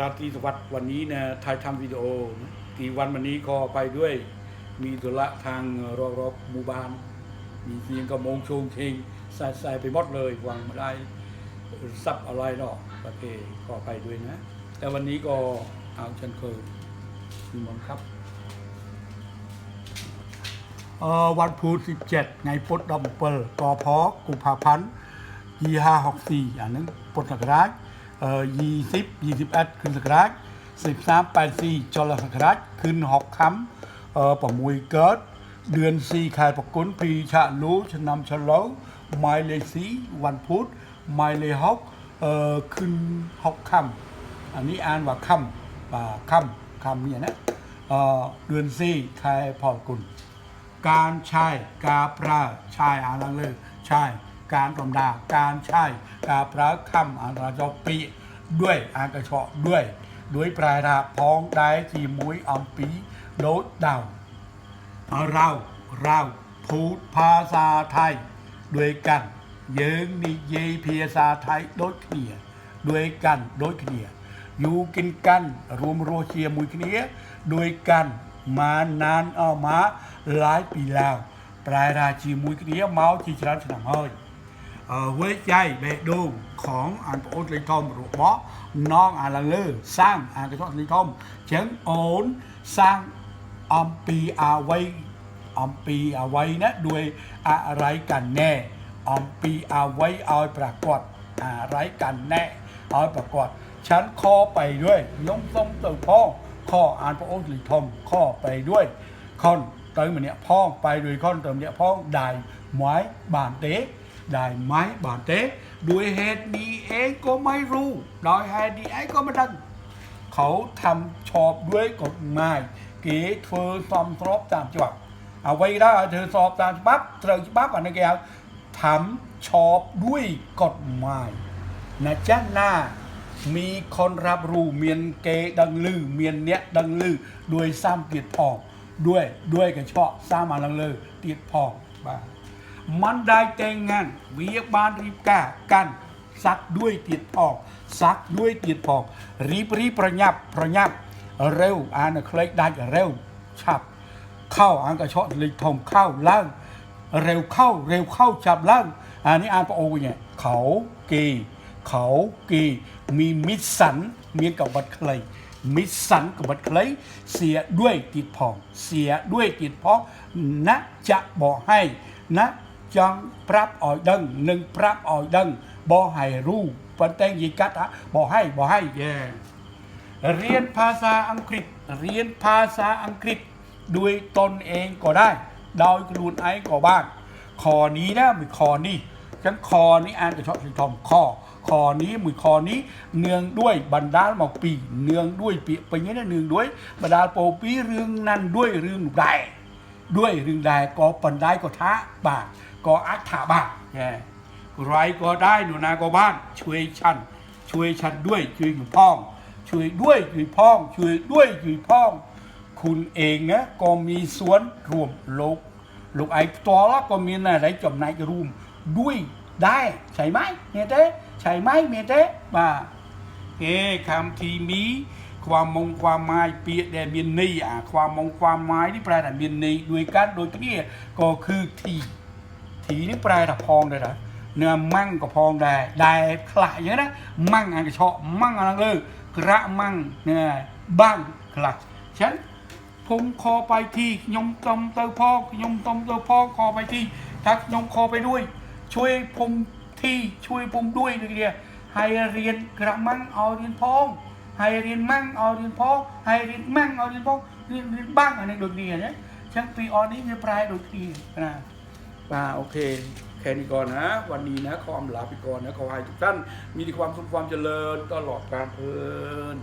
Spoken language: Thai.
ราตรีสวัสดิ์วันนี้นะถ่ายทำวิดีโอกี่วันวันนี้ก็ไปด้วย มีธุระทางรอบรอบหมู่บ้าน มีเพียงกระมงชงเชงใส่ใส่ไปหมดเลยวางไม่ได้ซับอะไรหรอกโอเคก็ไปด้วยนะ แต่วันนี้ก็เอาเช่นเคยมีมนต์ครับเอ่อวันพุธ17 ไงปดดอมเปิลกอพอกุมภาพันธ์ยี่ห้าหกสี่อันนั้นปลดสักราช เออยี่สิบยี่สิบเอ็ดขึ้นสกราชสิบสามแปดสี่จอลสกราชขึ้นหกคำเอ่อประมวยเกิด เดือนสี่ขายประกุลปีชะลูชนำฉลองไมเลสีวันพุธไมเลฮอกเอ่อขึ้นหกคำอันนี้อ่านว่าคำป่าคำคำเนี่ยนะเอ่อเดือนสี่ขายพอกุลการใช้กาพระใช้อาลังเลยใช้ การตำดาการใช้กาพระคำอาราจปีด้วยอากระเชาะด้วยด้วยปลายดาพ้องได้จีมุยอัมปีโดดดาวเราเราพูดภาษาไทย ด้วยกัน เยิงนิเยภาษาไทยโดยเคลียด้วยกันโดยเคลียอยู่กินกัน รวมโรเชียมุยเคลียด้วยกันมานานเอามาหลายปีแล้วปลายราชีมุยเคลียเมาจีจรันฉนำเฮ้ย เอ่อหัวใจเบะดงของอันโอนลิทอมรูบอน้องอาลังเลอสร้างอันกระชอนลิทอมเชิงโอนสร้างอัมปีอาไว้อัมปีอาไว้นะด้วยอะไรกันแน่อัมปีอาไว้เอาปรากฏอะไรกันแน่เอาปรากฏฉันขอไปด้วยยงทรงเติมพ่อข้ออ่านพระโอษฐ์ลิทอมข้อไปด้วยค่อนเติมเนี่ยพ้องไปด้วยค่อนเติมเนี่ยพ้องได้หมวยบานเตะ ได้ไหมบาดเจ็บด้วยเหตุนี้เองก็ไม่รู้โดยเหตุนี้เองก็ไม่ดังเขาทำชอบด้วยกฎหมายเก๋เธอสอมสรบตามฉบับเอาไว้ได้เธอสอบตามฉบับเธอฉบับอันนี้แกทำชอบด้วยกฎหมายนะจ๊ะหน้ามีคนรับรู้เมียนเกดังลือเมียนเนี้ยดังลือด้วยซ้ำเตียดพองด้วยด้วยกันชอบซ้ำมาลังเลยเตียดพองบ้า มันได้แต่งงานเวียบานรีบกากันซักด้วยติดพองซักด้วยติดพองรีบรีบประยับประยับเร็วอ่านเคล็ดได้เร็วฉับ เข้าอ่านกระชอลิทมเข้าล่างเร็วเข้าเร็วเข้าจับล่างอันนี้อ่านพระโอเนี่ยเขากีเขากีมีมิสันมีกับบัดเคลยมิสันกับบัดเคลยเสียด้วยติดพอง เสียด้วยติดพองนะจะบอกให้นะ จังปรับอ่อยดังหนึ่งปรับอ่อยดังบ่ให้รู้ปันแตงยิกัดฮะบ่ให้บ่ให้แย่เรียนภาษาอังกฤษเรียนภาษาอังกฤษด้วยตนเองก็ได้โดยกลูนไอ้ก็บ้างข้อนี้นะมีข้อนี้ฉันข้อนี้อ่านจะชอบสิทอมข้อข้อนี้มือข้อนี้ เนืองด้วยบรรดาหมอกปี เนืองด้วยปีไปงี้นะเนืองด้วยบรรดาโปปีเรื่องนั้นด้วยเรื่องใดด้วยเรื่องใดก็ปันได้ก็ท้าบาท ก็อัตถาบาทแย่ไรก็ได้หนูนาก็บ้าน ช่วยฉัน ช่วยฉันด้วยช่วยอยู่พ้อง ช่วยด้วยช่วยพ้อง ช่วยด้วยช่วยพ้อง คุณเองนะก็มีส่วนรวมโลกลูกไอ้ตัวละก็มีอะไรจำนายรวมด้วยได้ใช่ไหมเมเต้ใช่ไหมเมเต้มาเอ้คำที่มีความมงความหมายเปียแดนเมียนนี่อะความมงความหมายที่แปลแต่เมียนนี่ด้วยกันโดยที่ก็คือที ทีนี่แปลแต่พองเลยนะเนื้อมั่งก็พองได้ได้ขลายอย่างนั้นะมั่งอันก็ชอบมั่งอันนั้นเลยกระมั่งเนี่ยบ้างขลายฉันผมคอไปที่ยมตมเตอพ่อยมตมเตอพ่อคอไปที่ทักยมคอไปด้วย ช่วยผมที่ช่วยผมด้วยเลยเดียวให้เรียนกระมั่งเอาเรียนพองให้เรียนมั่งเอาเรียนพองให้เรียนมั่งเอาเรียนพองเรียนเรียนบ้างอะไรโดยเดียวนี่ช่างปีออนนี้จะปลายโดยเดียวนะ ป่าโอเคแค่นี้ก่อนนะ วันนี้นะขออำลาไปก่อนนะขอให้ทุกท่านมีความสุขความเจริญตลอดการเพลิน